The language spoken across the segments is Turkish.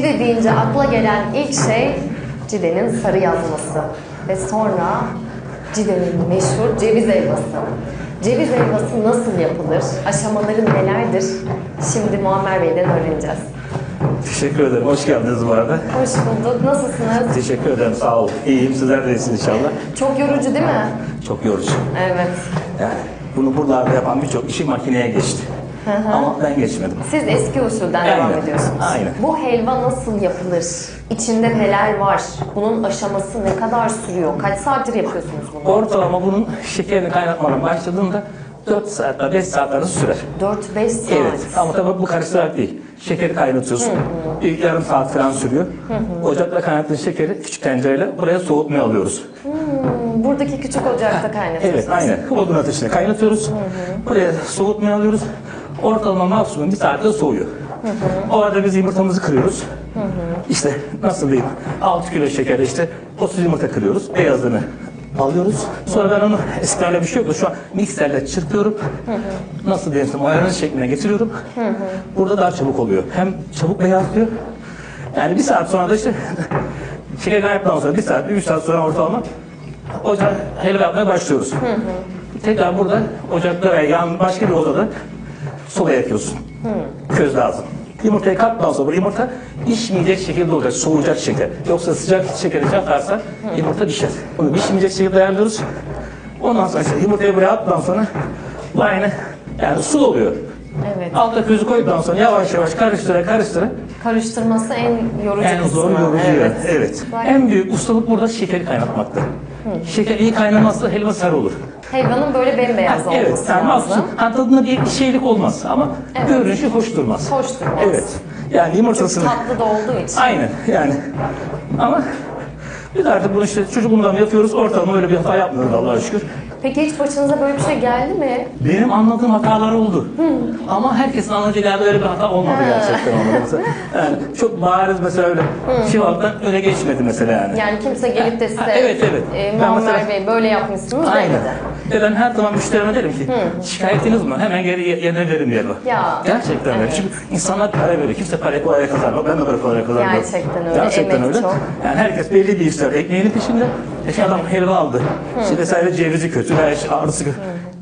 Cide deyince akla gelen ilk şey Cide'nin sarı yazması ve sonra Cide'nin meşhur ceviz helvası. Ceviz helvası nasıl yapılır? Aşamaları nelerdir? Şimdi Muammer Bey'den öğreneceğiz. Teşekkür ederim. Hoş geldiniz bu arada. Hoş bulduk. Nasılsınız? Teşekkür ederim. Sağ olun. İyiyim. Sizler de iyisiniz inşallah. Çok yorucu değil mi? Çok yorucu. Evet. Yani bunu buralarda yapan birçok kişi makineye geçti. Ama ben geçmedim. Siz eski usulden Aynen. devam ediyorsunuz. Aynen. Bu helva nasıl yapılır? İçinde neler var? Bunun aşaması ne kadar sürüyor? Kaç saattir yapıyorsunuz bunu? Ortalama bunun şekerini kaynatmadan başladığında 4 saatler, 5 saat arası sürer. 4-5 saat. Evet. Ama tabii bu karıştırarak değil. Şekeri kaynatıyorsun. Bir yarım saat falan sürüyor. Ocakta kaynattığın şekeri küçük tencereyle buraya soğutmaya alıyoruz. Hmm, Buradaki küçük ocakta kaynatıyorsunuz. Evet, aynen. Odun ateşine kaynatıyoruz. Buraya soğutmaya alıyoruz. Ortalama maksimum bir saatte soğuyor. O arada biz yumurtamızı kırıyoruz. İşte nasıl diyeyim, 6 kilo şekerde işte 30 yumurta kırıyoruz. Beyazını alıyoruz. Sonra ben onu eskiden bir şey yoktu. Şu an mikserle çırpıyorum. Nasıl diyeyim, mayonez şekline getiriyorum. Burada daha çabuk oluyor. Hem çabuk beyazlıyor. Yani bir saat sonra da işte şeker kaynattıktan sonra bir saat, üç saat sonra ortalama ocağa helva yapmaya başlıyoruz. Tekrar burada ocakta veya yan başka bir odada soba yakıyorsun. Köz lazım. Yumurtayı kattıktan sonra yumurta pişmeyecek şekilde olacak, soğuyacak şekilde. Yoksa sıcak şekeri yaparsa yumurta pişer. Bunu pişmeyecek şekilde ayarlıyoruz. Ondan sonra işte yumurtayı buraya attıktan sonra aynı yani su oluyor. Evet. Altta közü koyduktan sonra yavaş yavaş karıştıra karıştıra Karıştırması en yorucu en zor yorucu evet. evet. En büyük ustalık burada şekeri kaynatmakta. Şeker iyi kaynamazsa helva sarı olur. Helvanın böyle bembeyaz olması Evet, sen lazım. mahsun. Ha, tadında bir şeylik olmaz ama Evet. görünüşü hoş durmaz. Hoş durmaz. Evet. Yani yumurtasını... Tatlı da olduğu için. Aynen yani. Ama biz artık bunu işte çocukluğundan yapıyoruz. Ortalama öyle bir hata yapmıyoruz Allah'a şükür. Peki hiç başınıza böyle bir şey geldi mi? Benim anladığım hatalar oldu. Ama herkesin anlayacağı yerde öyle bir hata olmadı gerçekten. olmadı. Yani çok bariz mesela öyle şey alttan öne geçmedi mesela yani. Yani kimse gelip de size Ha, evet, evet. e, Muammer mesela- Bey böyle yapmışsınız Aynen. demedi. Ve ben her zaman müşterime derim ki şikayetiniz mi? Hemen geri ye- yerine verin diye bak. Ya, Gerçekten öyle. Çünkü insanlar para veriyor. Kimse parayı kolay kazanmıyor. Ben de böyle kolay kazanmıyorum. Gerçekten öyle, Gerçekten emek öyle. çok. Yani herkes belli bir işler. Ekmeğinin peşinde. E şimdi adam helva aldı. İşte vesaire cevizi kötü veya işte ağrısı kötü.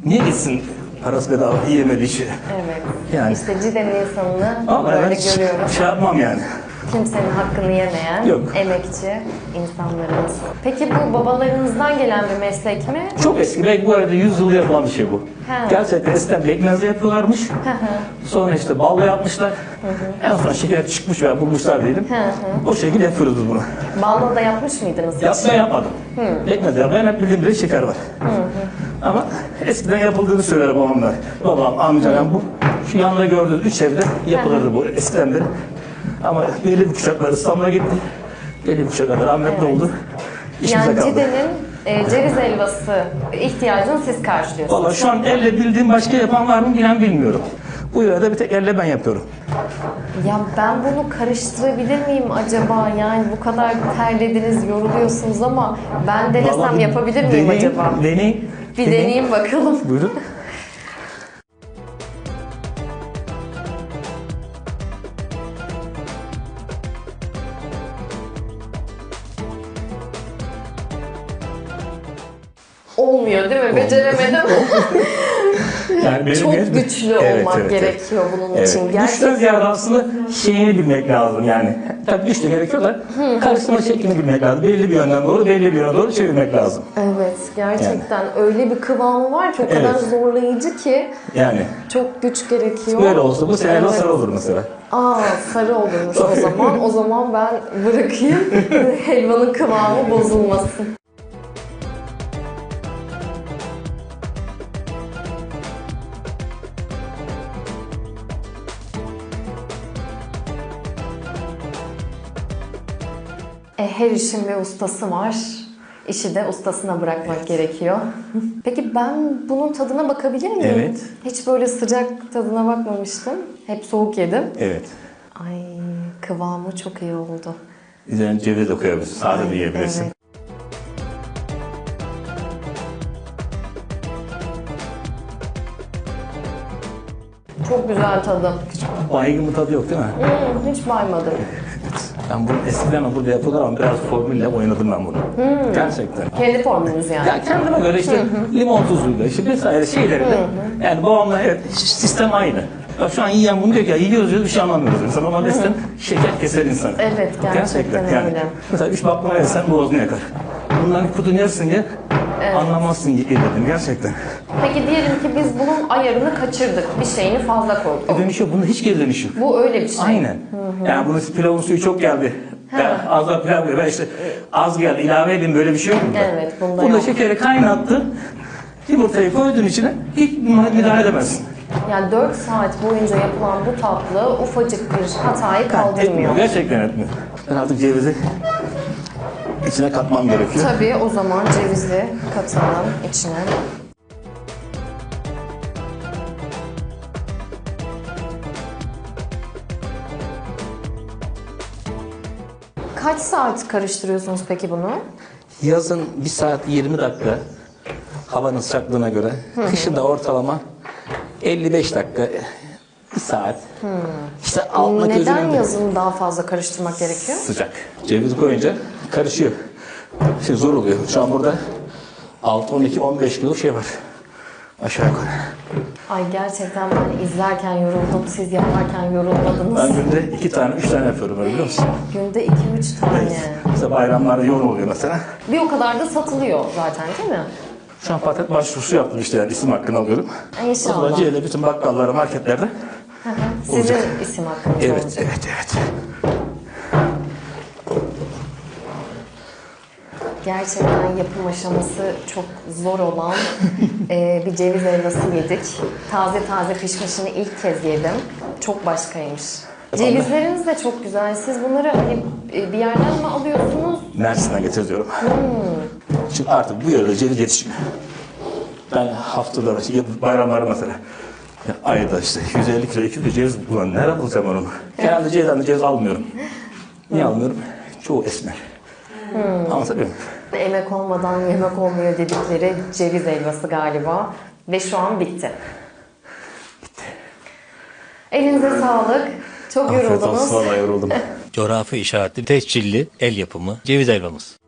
Niye gitsin parası bedava yiyemedi işi? Evet. Yani. İşte Cide'nin insanını Ama böyle ben hiç görüyorum. şey yapmam yani. Kimsenin hakkını yemeyen, Yok. emekçi insanlarımız. Peki bu babalarınızdan gelen bir meslek mi? Çok eski. Belki bu arada 100 yıl yapılan bir şey bu. Ha. Gerçekten eskiden pekmezle yapıyorlarmış. sonra işte balla yapmışlar. En son şeker çıkmış veya bulmuşlar diyelim. o şekilde yapıyoruz biz bunu. Balla da yapmış mıydınız hiç? Yapmaya yapmadım. Pekmez yapmaya hep bildiğim bile şeker var. Ama eskiden yapıldığını söyler babamlar. Babam, amcam, bu şu yanında gördüğünüz üç evde yapılırdı bu eskiden beri. Ama belli bir kuşaklar İstanbul'a gitti. Belli bir kuşaklar rahmetli oldu. İşimize Yani kaldı. Cide'nin e, ceviz helvası ihtiyacını siz karşılıyorsunuz. Valla şu an elle bildiğim başka yapan var mı bilen bilmiyorum. Bu yörede bir tek elle ben yapıyorum. Ya ben bunu karıştırabilir miyim acaba? Yani bu kadar terlediniz, yoruluyorsunuz ama ben denesem Vallahi yapabilir miyim deneyin, acaba? Deneyin. Bir deneyeyim bakalım. Buyurun. Olmuyor değil mi? Beceremedim. Yani benim Çok benim- güçlü olmak gerekiyor bunun için. Güçten Gerçekten. ziyade aslında şeyini bilmek lazım yani. Tabii güç de gerekiyor da karıştırma şeklini bilmek lazım. Belli bir yönden doğru, belli bir yöne doğru çevirmek lazım. Evet, gerçekten öyle bir kıvamı var ki o kadar Evet. zorlayıcı ki Yani çok güç gerekiyor. böyle olsa bu sene Evet. sarı olur mesela. Aa sarı olurmuş o zaman. O zaman ben bırakayım helvanın kıvamı bozulmasın. E, her işin bir ustası var. İşi de ustasına bırakmak gerekiyor. Peki ben bunun tadına bakabilir miyim? Evet. Hiç böyle sıcak tadına bakmamıştım. Hep soğuk yedim. Evet. Ay kıvamı çok iyi oldu. Üzerine ceviz de koyabilirsin, sade de yiyebilirsin. Evet. Çok güzel tadı. Baygın bir tadı yok değil mi? Hmm, hiç baymadım. Ben bunu eskiden burada yapıyorlar ama biraz formülle oynadım ben bunu. Gerçekten. Kendi formülünüz yani. Ya kendime göre işte limon tuzuyla işte vesaire şeylerle. Yani babamla evet sistem aynı. Ya şu an yiyen bunu diyor ki ya yiyoruz diyoruz bir şey anlamıyoruz. İnsan ama isten şeker keser insanı. Evet, gerçekten yani. öyle. Mesela üç baklava yesen boğazını yakar. Bunların kutunu yersin ya anlamazsın yedim gerçekten. Peki diyelim ki biz bunun ayarını kaçırdık. Bir şeyini fazla koyduk. Dönüş yok. Bunda hiç geri dönüş yok. Bu öyle bir şey. Aynen. Yani bunun pilavın suyu çok geldi. Ya az daha pilav. Ben işte az geldi ilave edeyim böyle bir şey yok bunda. Evet, bunda Bunda yok. şekeri kaynattı. Yumurtayı koydun içine hiç müdahale edemezsin. Yani 4 saat boyunca yapılan bu tatlı ufacık bir hatayı Etmiyor. kaldırmıyor. Gerçekten etmiyor. Ben artık cevizi içine katmam gerekiyor. Tabii o zaman cevizi katalım içine. Kaç saat karıştırıyorsunuz peki bunu? Yazın 1 saat 20 dakika havanın sıcaklığına göre. Kışın da ortalama 55 dakika 1 saat. İşte altına Neden yazın daha fazla karıştırmak gerekiyor? sıcak. Ceviz koyunca karışıyor. Şey zor oluyor. Şu an burada 6, 12, 15 kilo şey var. Aşağı yukarı. Ay gerçekten ben izlerken yoruldum, siz yaparken yorulmadınız. Ben günde 2 tane, 3 tane yapıyorum öyle biliyor musun? Günde 2-3 tane. İşte bayramlarda yoğun oluyor mesela. Bir o kadar da satılıyor zaten değil mi? Şu an patent başvurusu yaptım işte yani isim hakkını alıyorum. İnşallah. O zaman C'de bütün bakkallara, marketlerde. Sizin Olacak. isim hakkınız Evet, olacak. evet, evet. Gerçekten yapım aşaması çok zor olan eee, bir ceviz helvası yedik. Taze taze pişmişini ilk kez yedim. Çok başkaymış. Cevizleriniz de çok güzel. Siz bunları hani e, bir yerden mi alıyorsunuz? Mersin'den getiriyorum. Şimdi artık bu yörede ceviz yetişmiyor. Ben haftalar, şey, bayramlarda mesela ya ayda işte 150 kilo, 200 kilo ceviz ulan nerede bulacağım onu? Genelde cevizden de ceviz almıyorum. Niye almıyorum? Çoğu esmer. Ama tabii Emek olmadan yemek olmuyor dedikleri ceviz helvası galiba. Ve şu an bitti. Elinize sağlık. Çok afiyet yoruldunuz. olsun vallahi yoruldum. Coğrafi işaretli, tescilli, el yapımı ceviz helvamız.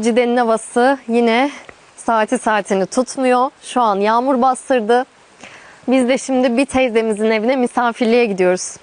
Cide'nin havası yine saati saatini tutmuyor. Şu an yağmur bastırdı. Biz de şimdi bir teyzemizin evine misafirliğe gidiyoruz.